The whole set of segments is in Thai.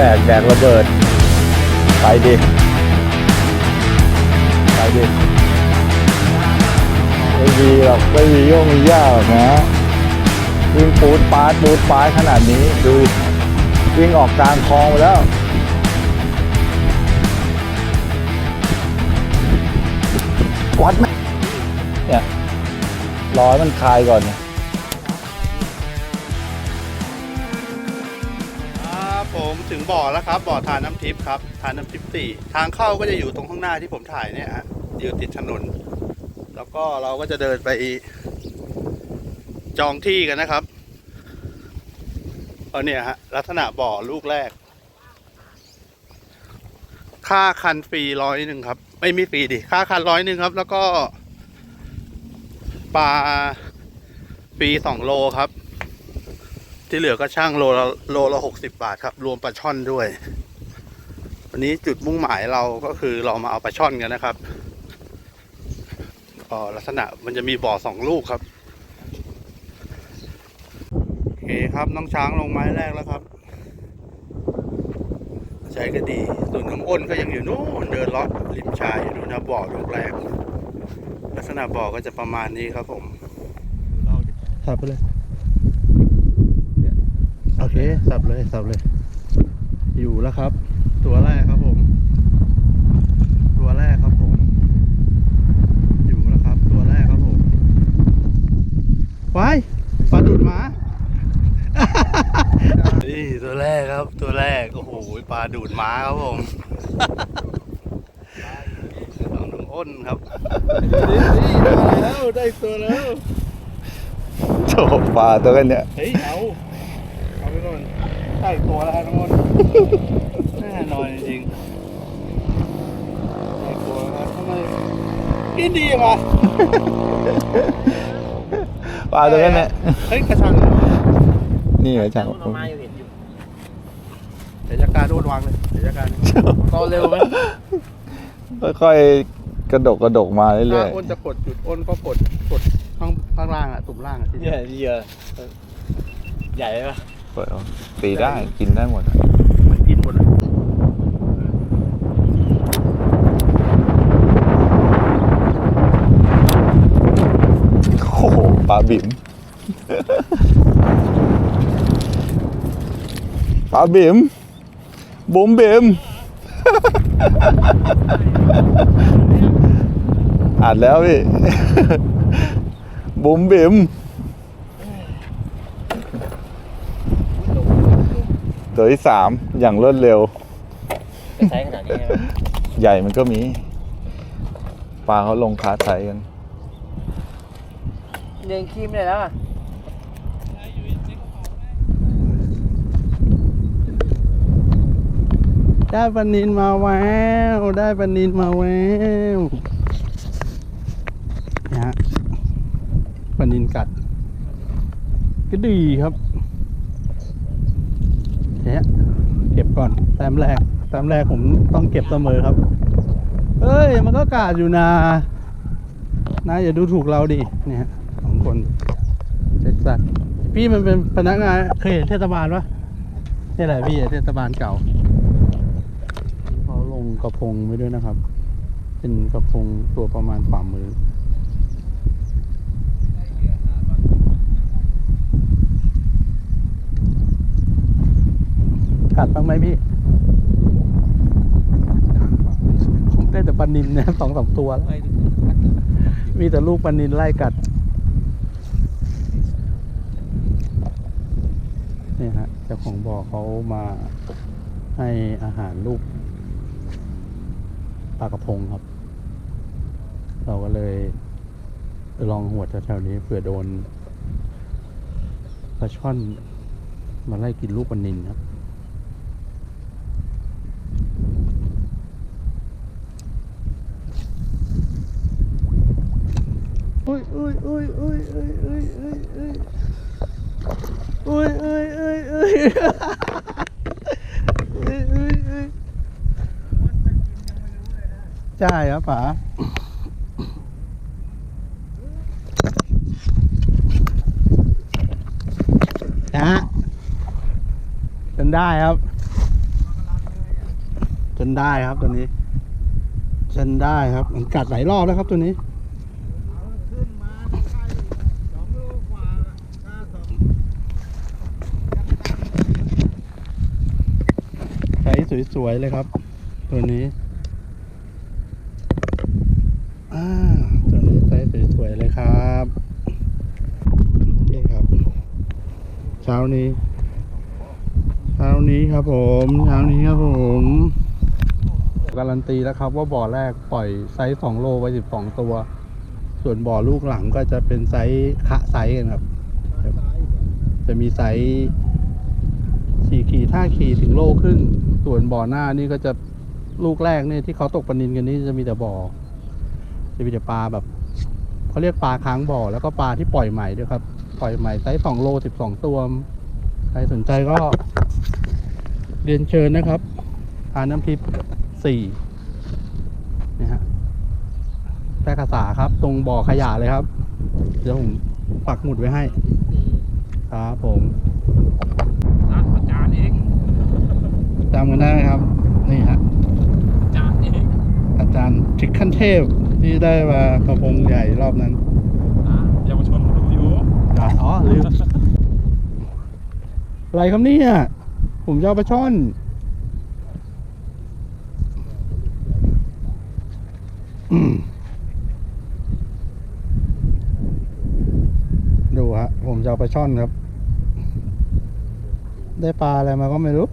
แตกแดกระเบิด ไปดิ ไปดิ ไม่มีหรอกไม่มีโย่งมีย่าหรอกนะวิ่งปูดปาดปูดปาดขนาดนี้ดูวิ่งออกกลางคลองไปแล้ววัดไหมเนี่ยรอให้มันคลายก่อนนะ ผมถึงบ่อแล้วครับบ่อทานน้ำทิพย์ครับทานน้ำทิพย์สี่ทางเข้าก็จะอยู่ตรงข้างหน้าที่ผมถ่ายเนี่ยฮะอยู่ติดถนน แล้วก็เราก็จะเดินไปจองที่กันนะครับเอาเนี่ยฮะลักษณะบ่อลูกแรก ค่าคันฟรีร้อยหนึ่งครับ ไม่มีฟรีดิค่าคันร้อยหนึ่งครับ แล้วก็ปลาฟรีสองโลครับ ที่เหลือก็ช่างโลละโลละหกสิบบาทครับ รวมปลาช่อนด้วย วันนี้จุดมุ่งหมายเราก็คือเรามาเอาปลาช่อนกันนะครับก็ลักษณะมันจะมีบ่อสองลูกครับโอเคครับน้องช้างลงไม้แรกแล้วครับใช้ก็ดีส่วนน้องอ้นก็ยังอยู่นู่นเดินเลาะริมชายอยู่นู่นนะบ่อลูกแรกลักษณะบ่อก็จะประมาณนี้ครับผมสับไปเลย โอเค สับเลยสับเลย อยู่แล้วครับ ตัวแรกครับผม ตัวแรกครับผม อยู่แล้วครับ ตัวแรกครับผมไว้ปลาดุดหมานี่ตัวแรกครับ ตัวแรก โอ้โหปลาดูดม้าครับผมน้องน้องอ้นครับแล้วได้ตัวแล้วโชว์ปลาตัวกันเนี่ยเฮ้ยเอาเอาไปก่อน ใส่ตัวแล้วครับน้องอ้นแน่นอนจริงๆใส่ตัวแล้วครับทำไมกินดีมาปลาตัวกันเนี่ยเฮ้ยกระชังนี่เหรอจังเอามาอยู่เห็นอยู่เดี๋ยวจัดการโดนวางเลยเดี๋ยวจัดการก็เร็วไหมค่อยๆกระดกกระดกมาเรื่ถ้าอยอ้นจะกดจุดอ้นก็กดกดข้างข้างล่างอะตุ่มล่างอะที่เนี่ยเหยื่อใหญ่ปะๆเปิดเอาตีได้กินได้หมดอะมันกินหมดเลยโอ้โหปลาบิ่ม ปลาบิ่มบุ๋มบิ่ม อัดแล้วพี่ บุ๋มบิ่ม ตัวที่สามอย่างรวดเร็ว จะใช้ขนาดนี้ใช่ไหมใหญ่มันก็มี ปลาเขาลงคาไซกัน เรียงครีมเลยแล้วอะได้ปลานินมาแววได้ปลานินมาแววนะฮะปลานินกัด ก็ดีครับเนี่ยเก่อนแต้มแรกแต้มแรกผมต้องเก็บเสมอครับ เอ้ย มันก็กาดอยู่นานะอย่าดูถูกเราดิเนี่ยสองคนเท็กซัสพี่มันเป็นพนักงานเคยเห็นเทศบาลปะนี่แหละพี่เทศบาลเก่าเขาลงกระพงไว้ด้วยนะครับ เป็นกระพงตัวประมาณฝ่ามือ กัดบ้างไหมพี่ ผมได้แต่ปลานินนี่ยสองสามตัวแล้วมีแต่ลูกปลานินไล่กัดเนี่ยฮะเจ้าของบ่อเขามาให้อาหารลูกปลากระพงครับ เราก็เลยลองหัวแถวๆนี้เผื่อโดนปลาช่อนมาไล่กินลูกปลานินครับ อุ้ยอุ้ยอุ้ยอุ้ยอุ้ยอุ้ยอุ้ยใช่ครับป๋านะฮะจนได้ครับ จนได้ครับตัวนี้จนได้ครับ มันกัดหลายรอบแล้วครับตัวนี้ สวยๆเลยครับ ตัวนี้อ่าตัวนี้ใช้สวยๆเลยครับนี่ครับ เช้านี้เช้านี้ครับผมเช้านี้ครับผมการันตีแล้วครับ ว่าบ่อแรกปล่อยไซส์สองโลไปสิบสองตัว ส่วนบ่อลูกหลังก็จะเป็นไซส์คะไซส์กันครับ จะมีไซส์ ขีดห้าขีดถึงโลครึ่ง ส่วนบ่อหน้านี่ก็จะลูกแรกเนี่ยที่เขาตกปลานินกันนี่จะมีแต่บ่อ จะมีแต่ปลาแบบเขาเรียกปลาค้างบ่อ แล้วก็ปลาที่ปล่อยใหม่ด้วยครับ ปล่อยใหม่ไซส์สองโลสิบสองตัว ใครสนใจก็ เรียนเชิญนะครับทานน้ำพริกสี่นะฮะแพร่กษาครับ ตรงบ่อขยะเลยครับ เดี๋ยวผมปักหมุดไว้ให้ ครับผม อาจารย์เอง จำกันได้ไหมครับ นี่ฮะ อาจารย์เอง อาจารย์ทริกขั้ นเทพที่ได้มากระพงใหญ่รอบนั้นเยาวชนดูอยู่อะอ๋อลืมอะไรครับเนี่ยผมจะเอาปลาช่อนอืมดูฮะผมจะเอาปลาช่อนครับ ได้ปลาอะไรมาก็ไม่รู้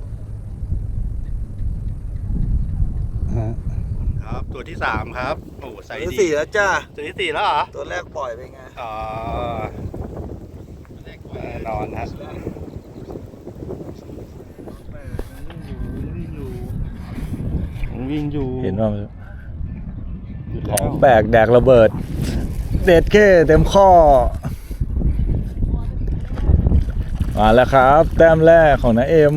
ฮะครับ ตัวที่สามครับโอ้ไซตัวส์ที่ดีสี่แล้วจ้าตัวที่สี่แล้วเหรอตัวแรกปล่อยไปไงอ๋อแน่นอนฮะวิ่งอยู่เห็นว่าของแปลกแดกระเบิด เด็ดเข้เต็มข้อ มาแล้วครับ แต้มแรกของนาเอ็ม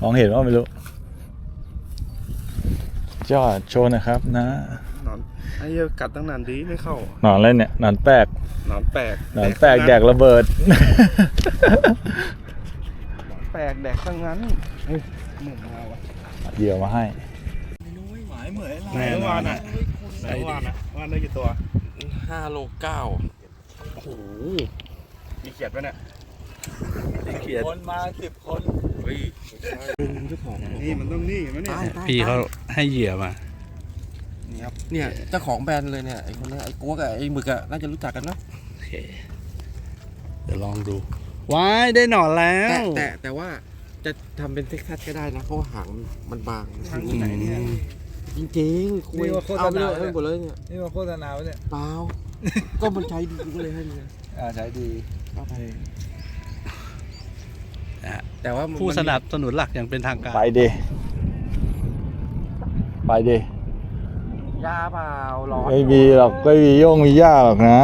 มองเห็นว่าไม่รู้ ยอดโชว์หนะครับนะนอนไอ้เหี้ยกัดตั้งนานดีไม่เข้า หนอนอะไรเนี่ยหนอนแปลกนอนแปลกหนอนแปลกแดกระเบิดแปลกแดกตั้งนั้นหนุ่มมาวะเดี๋ยวมาให้แน่นอนฮะไหนวานอะวานได้กี่ตัวห้าโลเก้าโอ้โหมีเขียดปะเนี่ยเขียดคนมาสิบคนเฮ้ย นี่มันต้องนี่มันเนี่ย พี่เขาให้เหยื่อมา นี่ครับ เนี่ยเจ้าของแบรนด์เลยเนี่ยไอ้คนเนี้ยไอ้กัวกับไอ้หมึกอะน่าจะรู้จักกันเนอะโอเค เดี๋ยวลองดู ว้ายได้หนอนแล้แต่วแต่แต่ว่าจะทำเป็นเท็กซัสก็ได้นะ เพราะว่าหางมันมันบางทางไหนเนี่ย จริงๆคุยนี่ว่าโฆษณา เอาไปเลยเอาไปหมดเลยเนี่ยนี่มาโฆษณาไว้เนี่ยเปล่าก็มันใช้ดีก็เลยให้เลยอ่าใช้ดี เอาไปนะฮะ แต่ว่ามันผู้สนับสนุนหลักอย่างเป็นทางการ ไปดิไปดิยาเปล่าร้อนไม่มีหรอกไม่มีโย่งมีย่าหรอกนะ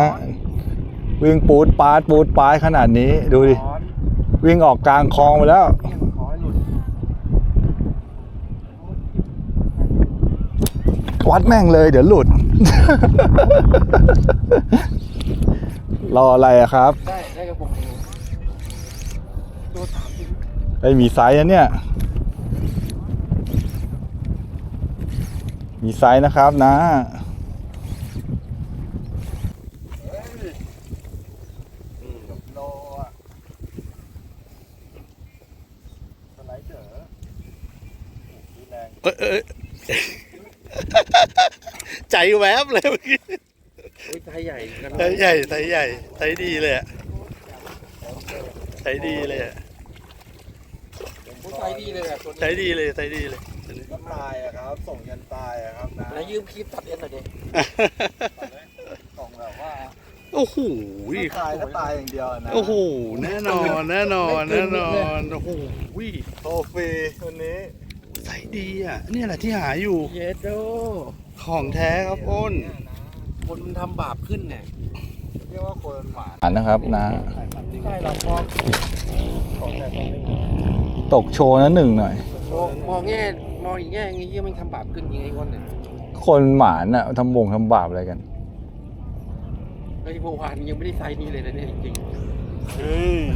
วิ่งปูดปาดปูดปาดขนาดนี้ดูดิร้อนวิ่งออกกลางคลองไปแล้วเพี้ยงขอให้หลุดวัดแม่งเลยเดี๋ยวหลุด รออะไรอะครับ ได้ได้กระผมตัวสามสิบ ไอ้ยมีไซส์นะเนี่ย มีไซส์นะครับนะโลอะสไลด์เดอร์เอ้ยเอ้ยใจแวบเลยเมื่อกี้เฮ้ยไทยใหญ่กันไซส์ใหญ่ไซส์ใหญ่ไซส์ดีเลยอะไซส์ดีเลยอะ ผู้ไทยดีเลยอะตัวไซนี้ส์ดีเลยไซส์ดีเลยก็ตายอะครับ ส่งยันตายอะครับนะแล้วยืมคลิปตัดเอ็นหน่อยดิส่งแบบว่าโอ้โหตายก็ตายอย่างเดียวอะนะโอ้โหแน่นอนแน่นอนแน่นอนโอ้โหโทรฟรีคนนี้ใส่ดีอะเนี่ยแหละที่หาอยู่เยสโดของแท้ครับอ้นคนมันทำบาปขึ้นเนี่ยเรียกว่าคนหวานอ่านนะครับนะ ใช่เรามองของแต่ตรงนี้ ตกโชว์นะหนึ่งหน่อย มองมองแง่มองอีกแง่ไงเฮียมันทำบาปขึ้นจริงไอ้คนเนี่ยคนหมานอะทำบงทำบาปอะไรกัน ไอ้เมื่อวานยังไม่ได้ไซส์นี้เลยนะเนี่ยจริง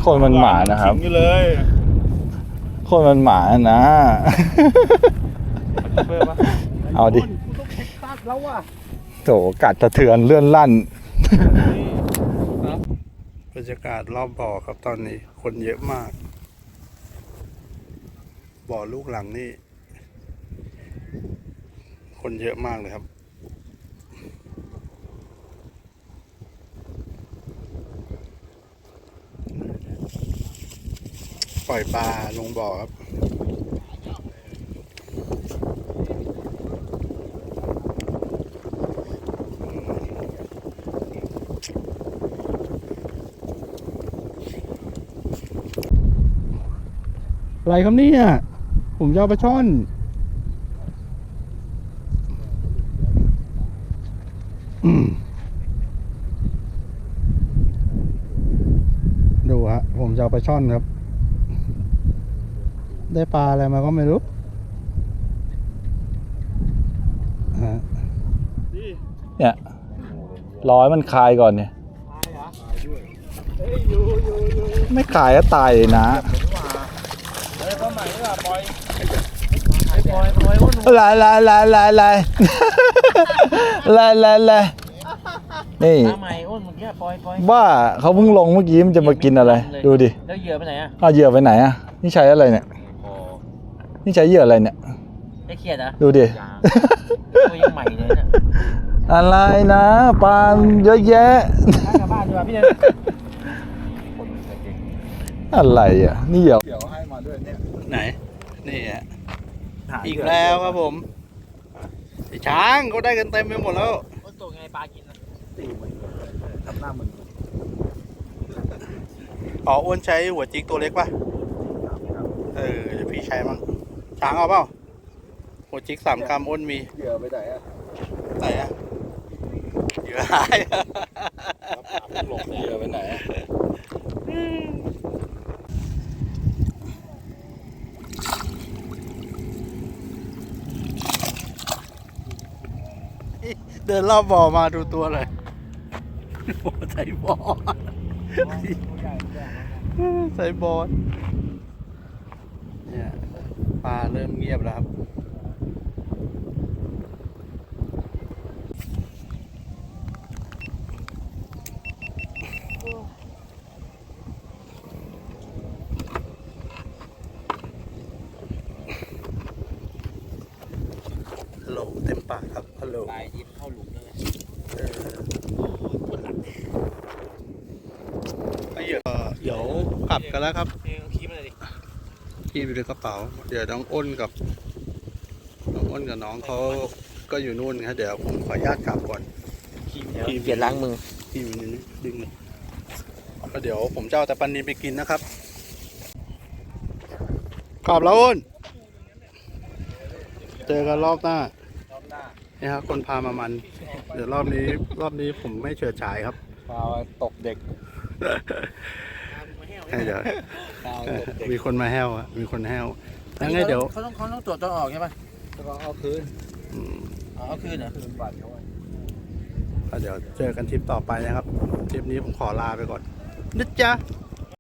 คนมันหมานะครับทิ้งเลยคนมันหมานะเอาดิโถกัดสะเทือนเลื่อนลั่น บรรยากาศรอบบ่อครับตอนนี้ คนเยอะมาก บ่อลูกหลังนี่ คนเยอะมากเลยครับ ปล่อยปลาลงบ่อครับอะไรครับเนี่ย ผมจะเอาปลาช่อนอืมดูฮะ ผมจะเอาปลาช่อนครับ ได้ปลาอะไรมาก็ไม่รู้ฮะเนี่ยรอให้มันคลายก่อนเนี่ย ไม่คลายก็ตายเลยนะ ลายลายลายลายลายลายลายลายนี่ทำไมอ้นเมื่อกี้ปล่อยปล่อยว่าเขาเพิ่งลงเมื่อกี้มันจะมากินอะไร ดูดิแล้วเหยื่อไปไหนอะเอาเหยื่อไปไหนอะนี่ใช้อะไรเนี่ยนี่ใช้เหยื่ออะไรเนี่ยได้เครียดอะดูดิตัวยังใหม่เลยเนี่ยอะไรนะปลาเยอะแยะกลับบ้านดีกว่าพี่เนยอะไรอะนี่เหยื่อให้มาด้วยเนี่ยไหนนี่ฮะ อีกแล้วครับผมไอ้ช้างเขาได้กันเต็มไปหมดแล้วอ้นตัวไงปลากินนะอ๋ออ้วนใช้หัวจิกตัวเล็กปะเออเดี๋ยวพี่ใช้มั่งช้างเอาเปล่าหัวจิกสามกรัมอ้นมีเหยื่อไปไหนอะไหนอะเหยื่อหายเหยื่อไปไหน เดินรอบบ่อมาดูตัวเลยโอ้ใส่บอลใส่บอลเนี่ยปลาเริ่มเงียบแล้วครับ ฮัลโหลเต็ม ปากครับฮัลโหลปลายิ้มเข้าหลุมเลยเดี๋ยวเดี๋ยวกลับกันแล้วครับเองคีบมาเลยดิที่อยู่ในกระเป๋า เดี๋ยวน้องอ้นกับ น้องอ้นกับน้องเขาก็อยู่นู่นครับเดี๋ยวผมขออนุญาตกลับก่อนคีบเปลี่ยนล้างมือที่อยู่ในนี้ดึงเลยแล้วเดี๋ยวผมจะเอาแต่ปันนินไปกินนะครับกลับแล้วอ้น เจอกันรอบหน้า นี่ครับคนพามามัน เดี๋ยวรอบนี้ รอบนี้ผมไม่เฉิดฉายครับปลาตกเด็กให้เดี๋ยวปลาตกเด็กมีคนมาแห้วอะมีคนแห้วแล้วไงเดี๋ยวเขาต้องเขาต้องตรวจตัวออกใช่ป่ะก็เอาคืนอืมอ๋อเอาคืนเหรอคืนบัตรเขาไว้แล้วเดี๋ยวเจอกันทริปต่อไปนะครับทริปนี้ผมขอลาไปก่อนนะจ๊ะบ